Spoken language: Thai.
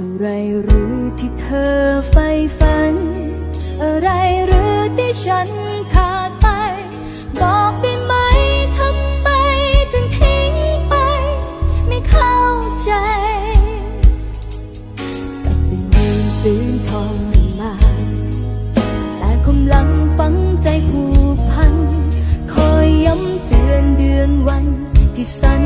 อะไรหรือที่เธอใฝ่ฝัน อะไรหรือที่ฉันขาดไป บอกได้ไหมทำไมถึงทิ้งไป ไม่เข้าใจกับเป็นเดินฝืนทรมาแต่คมหลังฝังใจผูกพัน คอยย้ำเตือนเดือนวันที่สัญ